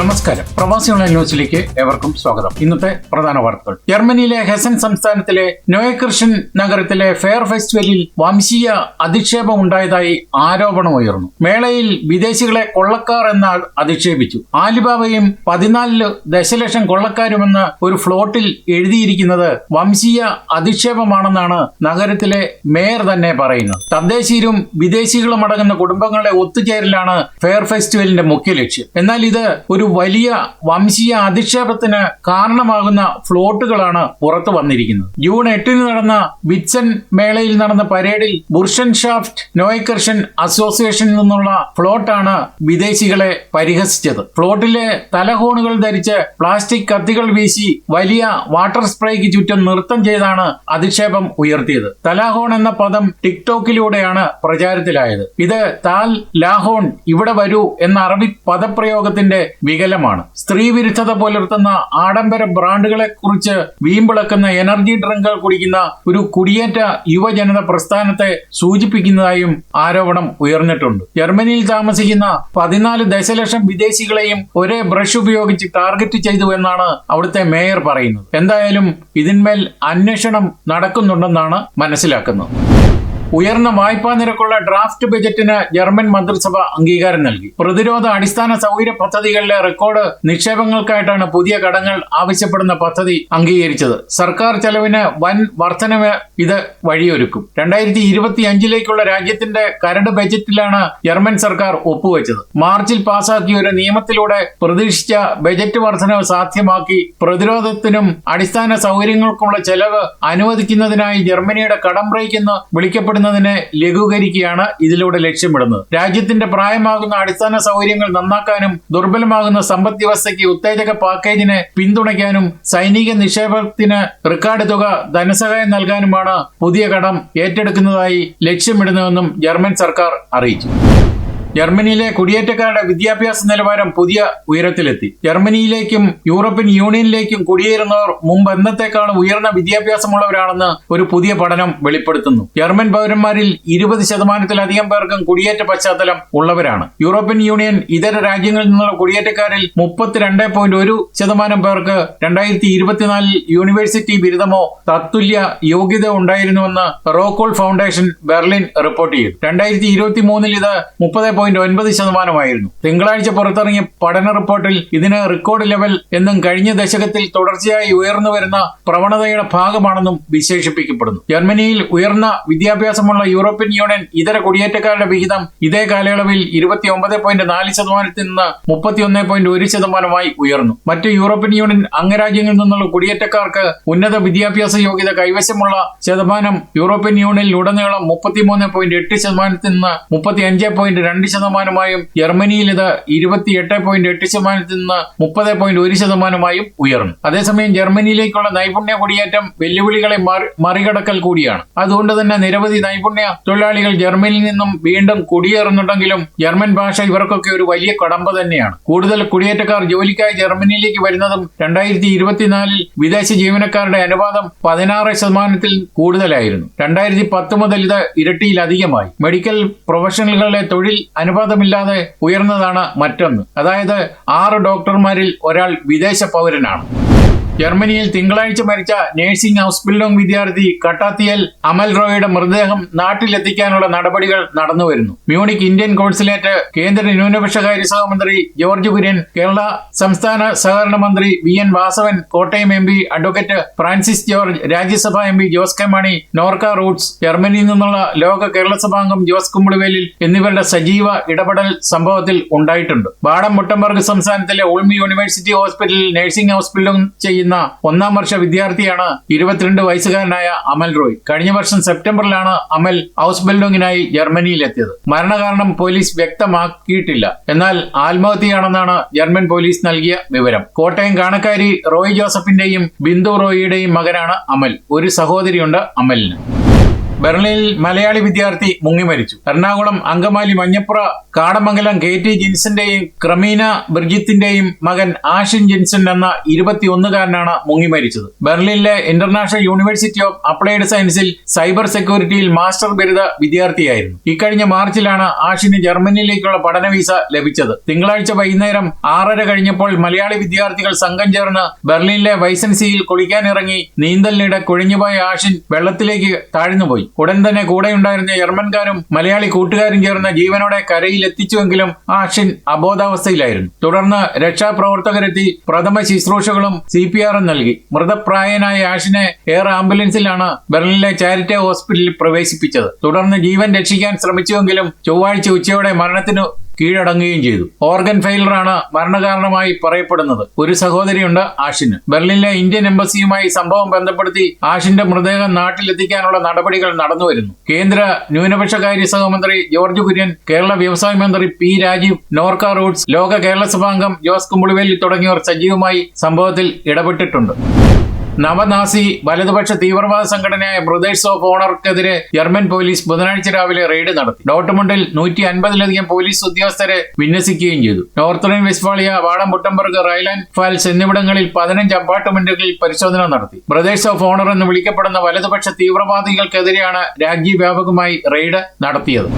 നമസ്കാരം. പ്രവാസി ന്യൂസിലേക്ക് ഏവർക്കും സ്വാഗതം. ഇന്നത്തെ പ്രധാന വാർത്തകൾ. ജർമ്മനിയിലെ ഹെസൻ സംസ്ഥാനത്തിലെ നോയകൃഷൻ നഗരത്തിലെ ഫെയർ ഫെസ്റ്റിവലിൽ വംശീയ അധിക്ഷേപം ഉണ്ടായതായി ആരോപണം ഉയർന്നു. മേളയിൽ വിദേശികളെ കൊള്ളക്കാർ എന്ന് അധിക്ഷേപിച്ചു. ആലിബാബയും പതിനാലിൽ ദശലക്ഷം കൊള്ളക്കാരുമെന്ന് ഒരു ഫ്ലോട്ടിൽ എഴുതിയിരിക്കുന്നത് വംശീയ അധിക്ഷേപമാണെന്നാണ് നഗരത്തിലെ മേയർ തന്നെ പറയുന്നത്. തദ്ദേശീയരും വിദേശികളും അടങ്ങുന്ന കുടുംബങ്ങളുടെ ഒത്തുചേരലാണ് ഫെയർ ഫെസ്റ്റിവലിന്റെ മുഖ്യ ലക്ഷ്യം. എന്നാൽ ഇത് ഒരു വലിയ വംശീയ അധിക്ഷേപത്തിന് കാരണമാകുന്ന ഫ്ലോട്ടുകളാണ് പുറത്തു വന്നിരിക്കുന്നത്. ജൂൺ എട്ടിന് നടന്ന വിച്ചൻ മേളയിൽ നടന്ന പരേഡിൽ ബുർഷൻ ഷാഫ്റ്റ് നോയ്കർഷൻ അസോസിയേഷനിൽ നിന്നുള്ള ഫ്ലോട്ടാണ് വിദേശികളെ പരിഹസിച്ചത്. ഫ്ലോട്ടിലെ തലഹോണുകൾ ധരിച്ച് പ്ലാസ്റ്റിക് കത്തികൾ വീശി വലിയ വാട്ടർ സ്പ്രേക്ക് ചുറ്റും നൃത്തം ചെയ്താണ് അധിക്ഷേപം ഉയർത്തിയത്. തലാഹോൺ എന്ന പദം ടിക്ടോക്കിലൂടെയാണ് പ്രചാരത്തിലായത്. ഇത് താൽ ലാഹോൺ ഇവിടെ വരൂ എന്ന അറബി പദപ്രയോഗത്തിന്റെ വികലമാണ്. സ്ത്രീ വിരുദ്ധത പുലർത്തുന്ന ആഡംബര ബ്രാൻഡുകളെ കുറിച്ച് വീമ്പിളക്കുന്ന എനർജി ഡ്രിങ്കുകൾ കുടിക്കുന്ന ഒരു കുടിയേറ്റ യുവജനത പ്രസ്ഥാനത്തെ സൂചിപ്പിക്കുന്നതായും ആരോപണം ഉയർന്നിട്ടുണ്ട്. ജർമ്മനിയിൽ താമസിക്കുന്ന പതിനാല് ദശലക്ഷം വിദേശികളെയും ഒരേ ബ്രഷ് ഉപയോഗിച്ച് ടാർഗറ്റ് ചെയ്തു എന്നാണ് അവിടുത്തെ മേയർ പറയുന്നത്. എന്തായാലും ഇതിന്മേൽ അന്വേഷണം നടക്കുന്നുണ്ടെന്നാണ് മനസ്സിലാക്കുന്നത്. ഉയർന്ന വായ്പാ നിരക്കുള്ള ഡ്രാഫ്റ്റ് ബജറ്റിന് ജർമ്മൻ മന്ത്രിസഭ അംഗീകാരം നൽകി. പ്രതിരോധ അടിസ്ഥാന സൗകര്യ പദ്ധതികളിലെ റെക്കോർഡ് നിക്ഷേപങ്ങൾക്കായിട്ടാണ് പുതിയ കടങ്ങൾ ആവശ്യപ്പെടുന്ന പദ്ധതി അംഗീകരിച്ചത്. സർക്കാർ ചെലവിന് വൻ വർധനവ് ഇത് വഴിയൊരുക്കും. രണ്ടായിരത്തി ഇരുപത്തി അഞ്ചിലേക്കുള്ള രാജ്യത്തിന്റെ കരട് ബജറ്റിലാണ് ജർമ്മൻ സർക്കാർ ഒപ്പുവെച്ചത്. മാർച്ചിൽ പാസാക്കിയ ഒരു നിയമത്തിലൂടെ പ്രതീക്ഷിച്ച ബജറ്റ് വർധനവ് സാധ്യമാക്കി പ്രതിരോധത്തിനും അടിസ്ഥാന സൗകര്യങ്ങൾക്കുമുള്ള ചെലവ് അനുവദിക്കുന്നതിനായി ജർമ്മനിയുടെ കടം ബ്രേക്ക് എന്ന് വിളിക്കപ്പെടുന്നതിനെ ലഘൂകരിക്കുകയാണ് ഇതിലൂടെ ലക്ഷ്യമിടുന്നത്. രാജ്യത്തിന്റെ പ്രായമാകുന്ന അടിസ്ഥാന സൗകര്യങ്ങൾ നന്നാക്കാനും ദുർബലമാകുന്ന സമ്പദ് വ്യവസ്ഥയ്ക്ക് ഉത്തേജക പാക്കേജിനെ പിന്തുണയ്ക്കാനും സൈനിക നിക്ഷേപത്തിന് റെക്കോർഡ് തുക ധനസഹായം നൽകാനുമാണ് പുതിയ കടം ഏറ്റെടുക്കുന്നതായി ലക്ഷ്യമിടുന്നതെന്നും ജർമ്മൻ സർക്കാർ അറിയിച്ചു. ജർമ്മനിയിലെ കുടിയേറ്റക്കാരുടെ വിദ്യാഭ്യാസ നിലവാരം പുതിയ ഉയരത്തിലെത്തി. ജർമ്മനിയിലേക്കും യൂറോപ്യൻ യൂണിയനിലേക്കും കുടിയേറുന്നവർ മുമ്പ് എന്നത്തെക്കാളും ഉയർന്ന വിദ്യാഭ്യാസമുള്ളവരാണെന്ന് ഒരു പുതിയ പഠനം വെളിപ്പെടുത്തുന്നു. ജർമ്മൻ പൗരന്മാരിൽ ഇരുപത് ശതമാനത്തിലധികം പേർക്കും കുടിയേറ്റ പശ്ചാത്തലം ഉള്ളവരാണ്. യൂറോപ്യൻ യൂണിയൻ ഇതര രാജ്യങ്ങളിൽ നിന്നുള്ള കുടിയേറ്റക്കാരിൽ മുപ്പത്തിരണ്ട് പോയിന്റ് ഒരു ശതമാനം പേർക്ക് രണ്ടായിരത്തി ഇരുപത്തിനാലിൽ യൂണിവേഴ്സിറ്റി ബിരുദമോ തത്തുല്യ യോഗ്യത ഉണ്ടായിരുന്നുവെന്ന് റോക്കോൾ ഫൗണ്ടേഷൻ ബെർലിൻ റിപ്പോർട്ട് ചെയ്തു. രണ്ടായിരത്തി ഇരുപത്തി മൂന്നിൽ ഇത് മുപ്പത് പോയിന്റ് ഒൻപത് ശതമാനമായിരുന്നു. തിങ്കളാഴ്ച പുറത്തിറങ്ങിയ പഠന റിപ്പോർട്ടിൽ ഇതിന് റെക്കോർഡ് ലെവൽ എന്നും കഴിഞ്ഞ ദശകത്തിൽ തുടർച്ചയായി ഉയർന്നു വരുന്ന പ്രവണതയുടെ ഭാഗമാണെന്നും വിശേഷിപ്പിക്കപ്പെടുന്നു. ജർമ്മനിയിൽ ഉയർന്ന വിദ്യാഭ്യാസമുള്ള യൂറോപ്യൻ യൂണിയൻ ഇതര കുടിയേറ്റക്കാരുടെ വിഹിതം ഇതേ കാലയളവിൽ ഇരുപത്തി ഒമ്പത് പോയിന്റ് നാല് ശതമാനത്തിൽ നിന്ന് മുപ്പത്തിയൊന്ന് പോയിന്റ് ഒരു ശതമാനമായി ഉയർന്നു. മറ്റ് യൂറോപ്യൻ യൂണിയൻ അംഗരാജ്യങ്ങളിൽ നിന്നുള്ള കുടിയേറ്റക്കാർക്ക് ഉന്നത വിദ്യാഭ്യാസ യോഗ്യത കൈവശമുള്ള ശതമാനം യൂറോപ്യൻ യൂണിയനിൽ ഉടനീളം മുപ്പത്തിമൂന്ന് പോയിന്റ് എട്ട് ശതമാനത്തിൽ നിന്ന് മുപ്പത്തി അഞ്ച് പോയിന്റ് രണ്ട് ശതമാനമായും ജർമ്മനിയിൽ ഇത് ഇരുപത്തിയെട്ട് പോയിന്റ് എട്ട് ശതമാനത്തിൽ നിന്ന് മുപ്പത് പോയിന്റ് ഒരു ശതമാനമായും ഉയർന്നു. അതേസമയം ജർമ്മനിയിലേക്കുള്ള നൈപുണ്യ കുടിയേറ്റം വെല്ലുവിളികളെ മറികടക്കൽ കൂടിയാണ്. അതുകൊണ്ട് തന്നെ നിരവധി നൈപുണ്യ തൊഴിലാളികൾ ജർമ്മനിയിൽ നിന്നും വീണ്ടും കുടിയേറുന്നുണ്ടെങ്കിലും ജർമ്മൻ ഭാഷ ഇവർക്കൊക്കെ ഒരു വലിയ കടമ്പ തന്നെയാണ്. കൂടുതൽ കുടിയേറ്റക്കാർ ജോലിക്കായി ജർമ്മനിയിലേക്ക് വരുന്നതും രണ്ടായിരത്തി ഇരുപത്തിനാലിൽ വിദേശ ജീവനക്കാരുടെ അനുപാതം പതിനാറ് ശതമാനത്തിൽ കൂടുതലായിരുന്നു. രണ്ടായിരത്തി പത്ത് മുതൽ ഇത് ഇരട്ടിയിലധികമായി. മെഡിക്കൽ പ്രൊഫഷണലുകളുടെ തൊഴിൽ അനുപാതമില്ലാതെ ഉയർന്നതാണ് മറ്റൊന്ന്. അതായത് ആറ് ഡോക്ടർമാരിൽ ഒരാൾ വിദേശ പൗരനാണ്. ജർമ്മനിയിൽ തിങ്കളാഴ്ച മരിച്ച നഴ്സിംഗ് ഹൗസ് ബിൽഡിംഗ് വിദ്യാർത്ഥി കട്ടാത്തിയൽ അമൽ റോയുടെ മൃതദേഹം നാട്ടിലെത്തിക്കാനുള്ള നടപടികൾ നടന്നുവരുന്നു. മ്യൂണിക് ഇന്ത്യൻ കോൺസുലേറ്റ് കേന്ദ്ര ന്യൂനപക്ഷകാര്യ സഹമന്ത്രി ജോർജ് കുര്യൻ കേരള സംസ്ഥാന സഹകരണ മന്ത്രി V N Vasavan Kottayam M P advocate Francis George Rajya Sabha M P Jose K Mani Norka Roots ജർമ്മനിയിൽ നിന്നുള്ള ലോക കേരള സഭാംഗം ജോസ് കുമ്പിളിവേലിൽ എന്നിവരുടെ സജീവ ഇടപെടൽ സംഭവത്തിൽ ഉണ്ടായിട്ടുണ്ട്. ബാഡം മുട്ടംബർഗ് സംസ്ഥാനത്തിലെ ഉൾമി യൂണിവേഴ്സിറ്റി ഹോസ്പിറ്റലിൽ നഴ്സിംഗ് ഹൗസ് ബിൽഡിംഗ് ചെയ്യുന്ന ഒന്നാം വർഷ വിദ്യാർത്ഥിയാണ് ഇരുപത്തിരണ്ട് വയസ്സുകാരനായ അമൽ റോയ്. കഴിഞ്ഞ വർഷം സെപ്റ്റംബറിലാണ് അമൽ ഹൗസ് ബിൽഡിംഗിനായി ജർമ്മനിയിലെത്തിയത്. മരണകാരണം പോലീസ് വ്യക്തമാക്കിയിട്ടില്ല. എന്നാൽ ആത്മഹത്യയാണെന്നാണ് ജർമ്മൻ പോലീസ് നൽകിയ വിവരം. കോട്ടയം കാണക്കാരി റോയ് ജോസഫിന്റെയും ബിന്ദു റോയിയുടെയും മകനാണ് അമൽ. ഒരു സഹോദരിയുണ്ട് അമലിന്. ബെർലിനിൽ മലയാളി വിദ്യാർത്ഥി മുങ്ങി മരിച്ചു. എറണാകുളം അങ്കമാലി മഞ്ഞപ്പുറ കാടമംഗലം കെ ടി ജിൻസന്റെയും ക്രമീന ബ്രിജിത്തിന്റെയും മകൻ ആഷിൻ ജിൻസൺ എന്ന ഇരുപത്തിയൊന്നുകാരനാണ് മുങ്ങി മരിച്ചത്. ബെർലിനിലെ ഇന്റർനാഷണൽ യൂണിവേഴ്സിറ്റി ഓഫ് അപ്ലൈഡ് സയൻസിൽ സൈബർ സെക്യൂരിറ്റിയിൽ മാസ്റ്റർ ബിരുദ വിദ്യാർത്ഥിയായിരുന്നു. ഇക്കഴിഞ്ഞ മാർച്ചിലാണ് ആഷിന് ജർമ്മനിയിലേക്കുള്ള പഠന വീസ ലഭിച്ചത്. തിങ്കളാഴ്ച വൈകുന്നേരം ആറര കഴിഞ്ഞപ്പോൾ മലയാളി വിദ്യാർത്ഥികൾ സംഘം ചേർന്ന് ബെർലിനിലെ വൈസൻസിയിൽ കുളിക്കാനിറങ്ങി നീന്തലിനിടെ കുഴിഞ്ഞുപോയ ആഷിൻ വെള്ളത്തിലേക്ക് താഴ്ന്നുപോയി. ഉടൻ തന്നെ കൂടെയുണ്ടായിരുന്ന ജർമ്മൻകാരും മലയാളി കൂട്ടുകാരും ചേർന്ന് ജീവനോടെ കരയിൽ എത്തിച്ചുവെങ്കിലും ആഷിൻ അബോധാവസ്ഥയിലായിരുന്നു. തുടർന്ന് രക്ഷാപ്രവർത്തകരെത്തി പ്രഥമ ശുശ്രൂഷകളും സി പി ആറും നൽകി. മൃതപ്രായനായ ആഷിനെ എയർ ആംബുലൻസിലാണ് ബെർലിനിലെ ചാരിറ്റി ഹോസ്പിറ്റലിൽ പ്രവേശിപ്പിച്ചത്. തുടർന്ന് ജീവൻ രക്ഷിക്കാൻ ശ്രമിച്ചുവെങ്കിലും ചൊവ്വാഴ്ച ഉച്ചയോടെ മരണത്തിനു കീഴടങ്ങുകയും ചെയ്തു. ഓർഗൻ ഫെയിലറാണ് മരണകാരണമായി പറയപ്പെടുന്നത്. ഒരു സഹോദരിയുണ്ട് ആഷിന്. ബെർലിനിലെ ഇന്ത്യൻ എംബസിയുമായി സംഭവം ബന്ധപ്പെടുത്തി ആഷിന്റെ മൃതദേഹം നാട്ടിലെത്തിക്കാനുള്ള നടപടികൾ നടന്നുവരുന്നു. കേന്ദ്ര ന്യൂനപക്ഷകാര്യ സഹമന്ത്രി ജോർജ് കുര്യൻ കേരള വ്യവസായ മന്ത്രി പി രാജീവ് നോർക്ക റൂട്ട്സ് ലോക കേരള സഭാംഗം ജോസ് കുമ്പുളിവേലി തുടങ്ങിയവർ സജീവമായി സംഭവത്തിൽ ഇടപെട്ടിട്ടുണ്ട്. നവനാസി വലതുപക്ഷ തീവ്രവാദ സംഘടനയായ ബ്രദേഴ്സ് ഓഫ് ഓണർക്കെതിരെ ജർമ്മൻ പോലീസ് ബുധനാഴ്ച രാവിലെ റെയ്ഡ് നടത്തി. ഡോട്ട്മുണ്ടിൽ നൂറ്റി അൻപതിലധികം പോലീസ് ഉദ്യോഗസ്ഥരെ വിന്യസിക്കുകയും ചെയ്തു. Northern Westphalia Wurttemberg Rhineland Pfalz എന്നിവിടങ്ങളിൽ പതിനഞ്ച് അപ്പാർട്ട്മെന്റുകളിൽ പരിശോധന നടത്തി. ബ്രദേഴ്സ് ഓഫ് ഓണർ എന്ന് വിളിക്കപ്പെടുന്ന വലതുപക്ഷ തീവ്രവാദികൾക്കെതിരെയാണ് രാജ്യവ്യാപകമായി റെയ്ഡ് നടത്തിയത്.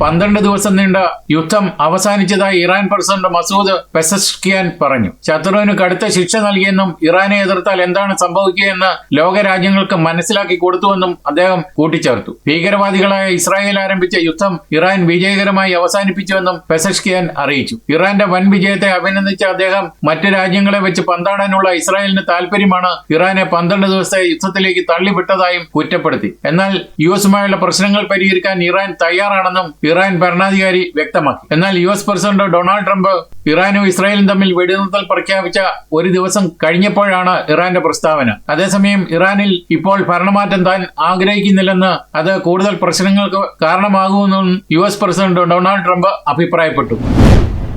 പന്ത്രണ്ട് ദിവസം നീണ്ട യുദ്ധം അവസാനിച്ചതായി ഇറാൻ പ്രസിഡന്റ് മസൂദ് പെസസ്കിയാൻ പറഞ്ഞു. ശത്രുവിന് കടുത്ത ശിക്ഷ നൽകിയെന്നും ഇറാനെ എതിർത്താൽ എന്താണ് സംഭവിക്കുകയെന്ന് ലോകരാജ്യങ്ങൾക്ക് മനസ്സിലാക്കി കൊടുത്തുവെന്നും അദ്ദേഹം കൂട്ടിച്ചേർത്തു. ഭീകരവാദികളായ ഇസ്രായേൽ ആരംഭിച്ച യുദ്ധം ഇറാൻ വിജയകരമായി അവസാനിപ്പിച്ചുവെന്നും പെസഷ്കിയാൻ അറിയിച്ചു. ഇറാന്റെ വൻ വിജയത്തെ അഭിനന്ദിച്ച അദ്ദേഹം മറ്റ് രാജ്യങ്ങളെ വെച്ച് പന്താടാനുള്ള ഇസ്രായേലിന് താൽപര്യമാണ് ഇറാനെ പന്ത്രണ്ട് ദിവസത്തെ യുദ്ധത്തിലേക്ക് തള്ളിവിട്ടതായും കുറ്റപ്പെടുത്തി. എന്നാൽ യു എസുമായുള്ള പ്രശ്നങ്ങൾ പരിഹരിക്കാൻ ഇറാൻ തയ്യാറാണെന്നും ഇറാൻ ഭരണാധികാരി വ്യക്തമാക്കി. എന്നാൽ U S president Donald Trump ഇറാനും ഇസ്രായേലും തമ്മിൽ വെടിനിർത്തൽ പ്രഖ്യാപിച്ച ഒരു ദിവസം കഴിഞ്ഞപ്പോഴാണ് ഇറാന്റെ പ്രസ്താവന. അതേസമയം ഇറാനിൽ ഇപ്പോൾ ഭരണമാറ്റം താൻ ആഗ്രഹിക്കുന്നില്ലെന്ന് അത് കൂടുതൽ പ്രശ്നങ്ങൾക്ക് കാരണമാകുമെന്നും U S president Donald Trump അഭിപ്രായപ്പെട്ടു.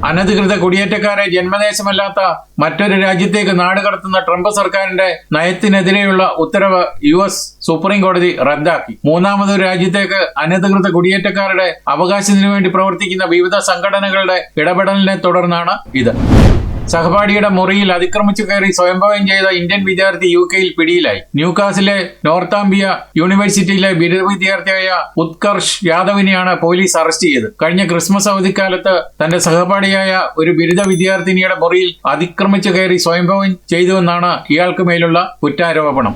അനധികൃത കുടിയേറ്റക്കാരെ ജന്മദേശമല്ലാത്ത മറ്റൊരു രാജ്യത്തേക്ക് നാടുകടത്തുന്ന ട്രംപ് സർക്കാരിന്റെ നയത്തിനെതിരെയുള്ള ഉത്തരവ് യു എസ് സുപ്രീം കോടതി റദ്ദാക്കി. മൂന്നാമതൊരു രാജ്യത്തേക്ക് അനധികൃത കുടിയേറ്റക്കാരുടെ അവകാശത്തിനു വേണ്ടി പ്രവർത്തിക്കുന്ന വിവിധ സംഘടനകളുടെ ഇടപെടലിനെ തുടർന്നാണ് ഇത്. സഹപാഠിയുടെ മുറിയിൽ അതിക്രമിച്ചു കയറി സ്വയംഭവം ചെയ്ത ഇന്ത്യൻ വിദ്യാർത്ഥി യു കെയിൽ പിടിയിലായി. ന്യൂകാസിലെ നോർത്താംബിയ യൂണിവേഴ്സിറ്റിയിലെ ബിരുദ വിദ്യാർത്ഥിയായ ഉത്കർഷ് യാദവിനെയാണ് പോലീസ് അറസ്റ്റ് ചെയ്തത്. കഴിഞ്ഞ ക്രിസ്മസ് അവധിക്കാലത്ത് തന്റെ സഹപാഠിയായ ഒരു ബിരുദ വിദ്യാർത്ഥിനിയുടെ മുറിയിൽ അതിക്രമിച്ചു കയറി സ്വയംഭവം ചെയ്തുവെന്നാണ് ഇയാൾക്ക് മേലുള്ള കുറ്റാരോപണം.